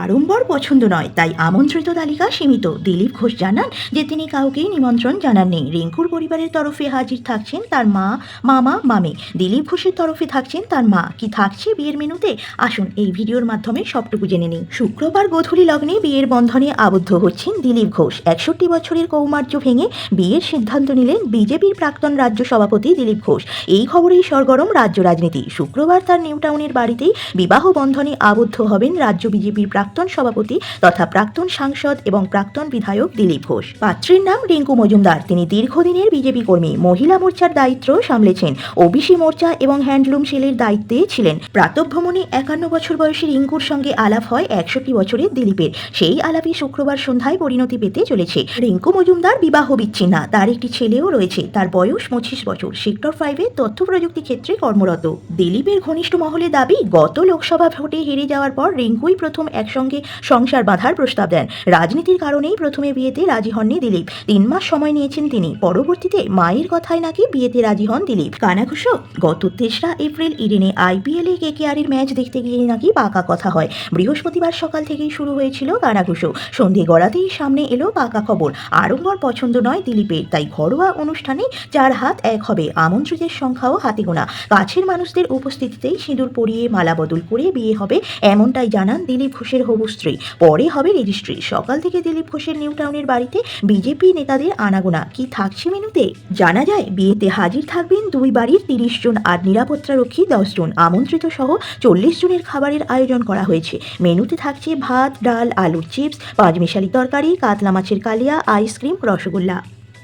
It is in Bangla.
আড়ম্বর পছন্দ নয়, তাই আমন্ত্রিত তালিকা সীমিত। দিলীপ ঘোষ জানান যে তিনি কাউকেই নিমন্ত্রণ জানাননি রিঙ্কুর পরিবারের তরফে হাজির থাকছেন তার মা, মামা, মামি। দিলীপ ঘোষের তরফে থাকছেন তার মা। কি থাকছে বিয়ের মেনুতে? আসুন এই ভিডিওর মাধ্যমে সবটুকু জেনে নিই। শুক্রবার গোধূলি লগ্নে বিয়ের বন্ধনে আবদ্ধ হচ্ছেন দিলীপ ঘোষ। একষট্টি বছরের কৌমার্য ভেঙে বিয়ের সিদ্ধান্ত নিলেন বিজেপির প্রাক্তন রাজ্য সভাপতি দিলীপ ঘোষ। এই খবরেই সরগরম রাজ্য রাজনীতি। শুক্রবার তার নিউটাউনের বাড়িতেই বিবাহ বন্ধনে আবদ্ধ হবেন রাজ্য বিজেপির প্রাক্তন সভাপতি তথা প্রাক্তন সাংসদ এবং প্রাক্তন বিধায়ক দিলীপ ঘোষ। পাত্রীর নাম রিঙ্কু মজুমদার। তিনি দীর্ঘদিনের বিজেপি কর্মী। মহিলা মোর্চার দায়িত্ব সামলেছেন। ওবিসি মোর্চা এবং হ্যান্ডলুম সেলের দায়িত্বে ছিলেন। প্রাতভ্রমণে একান্ন বছর বয়সী রিঙ্কুর সঙ্গে আলাপ হয় একষট্টি বছরের দিলীপের। সেই আলাপই শুক্রবার সন্ধ্যায় পরিণতি পেতে চলেছে। রিঙ্কু মজুমদার বিবাহ বিচ্ছিন্না। তার একটি ছেলেও রয়েছে। তার বয়স পঁচিশ বছর। সেক্টর ফাইভে তথ্য প্রযুক্তি ক্ষেত্রে কর্মরত। দিলীপের ঘনিষ্ঠ মহলে দাবি, গত লোকসভা ভোটে হেরে যাওয়ার পর রিঙ্কুই প্রথম একসঙ্গে সংসার বাঁধার প্রস্তাব দেন। রাজনীতির কারণেই প্রথমে বিয়েতে রাজি হননি দিলীপ। তিন মাস সময় নিয়েছেন তিনি। পরবর্তীতে মায়ের কথায় নাকি বিয়েতে রাজি হন দিলীপ। কানাঘুষো গত তেসরা এপ্রিল ইডেনে আইপিএলে কেকেআরের ম্যাচ দেখতে গিয়ে নাকি পাকা কথা হয়। বৃহস্পতিবার সকাল থেকেই শুরু হয়েছিল কানাঘুষো সন্ধে গড়াতেই সামনে এলো পাকা খবর। আড়ম্বর পছন্দ নয় দিলীপের, তাই ঘরোয়া অনুষ্ঠানে চার হাত এক হবে। আমন্ত্রিতের সংখ্যাও হাতে গোনা। কাছের মানুষদের উপস্থিতিতেই সিঁদুর পরিয়ে মালা বদল করে বিয়ে হবে এমনটাই জানান দিলীপ ঘোষের হবু স্ত্রী। পরে হবে রেজিস্ট্রি। সকাল থেকে দিলীপ ঘোষের নিউ টাউনের বাড়িতে বিজেপি নেতাদের আনাগোনা। কি থাকছে মেনুতে? জানা যায়, বিয়েতে হাজির থাকবেন দুই বাড়ির তিরিশ জন আর নিরাপত্তারক্ষী দশ জন। আমন্ত্রিত সহ চল্লিশ জনের খাবারের আয়োজন করা হয়েছে। মেনুতে থাকছে ভাত, ডাল, আলুর চিপস, পাঁচমিশালি তরকারি, কাতলা মাছের কালিয়া, আইসক্রিম, রসগোল্লা।